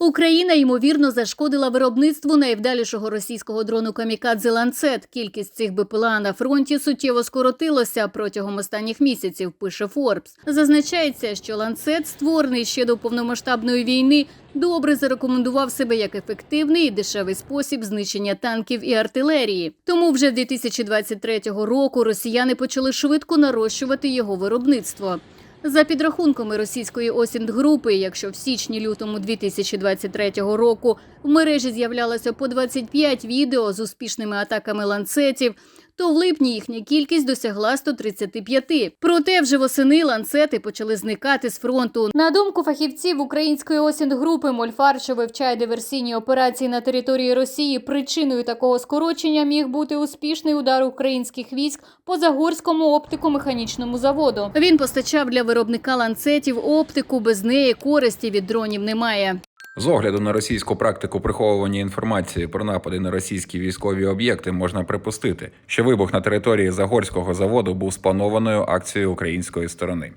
Україна ймовірно зашкодила виробництву найвдалішого російського дрону камікадзе ланцет. Кількість цих БПЛА на фронті суттєво скоротилася протягом останніх місяців. Пише Форбс. Зазначається, що ланцет, створений ще до повномасштабної війни, добре зарекомендував себе як ефективний і дешевий спосіб знищення танків і артилерії. Тому вже 2023 року росіяни почали швидко нарощувати його виробництво. За підрахунками російської Осінт-групи, якщо в січні-лютому 2023 року в мережі з'являлося по 25 відео з успішними атаками ланцетів, то в липні їхня кількість досягла 135. Проте вже восени ланцети почали зникати з фронту. На думку фахівців української Осінт-групи Мольфар, що вивчає диверсійні операції на території Росії, причиною такого скорочення міг бути успішний удар українських військ по Загорському оптико-механічному заводу. Він постачав для виробника ланцетів оптику. Без неї користі від дронів немає. З огляду на російську практику приховування інформації про напади на російські військові об'єкти можна припустити, що вибух на території Загорського заводу був спланованою акцією української сторони.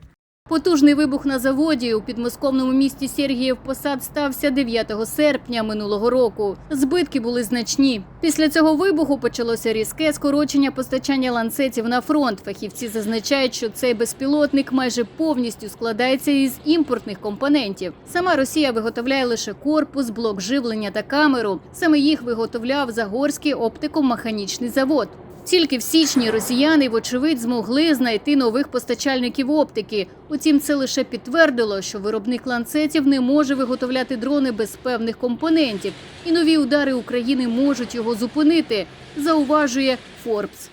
Потужний вибух на заводі у підмосковному місті Сергіїв Посад стався 9 серпня минулого року. Збитки були значні. Після цього вибуху почалося різке скорочення постачання ланцетів на фронт. Фахівці зазначають, що цей безпілотник майже повністю складається із імпортних компонентів. Сама Росія виготовляє лише корпус, блок живлення та камеру. Саме їх виготовляв Загорський оптико-механічний завод. Тільки в січні росіяни, вочевидь, змогли знайти нових постачальників оптики. Утім, це лише підтвердило, що виробник ланцетів не може виготовляти дрони без певних компонентів, і нові удари України можуть його зупинити, зауважує Форбс.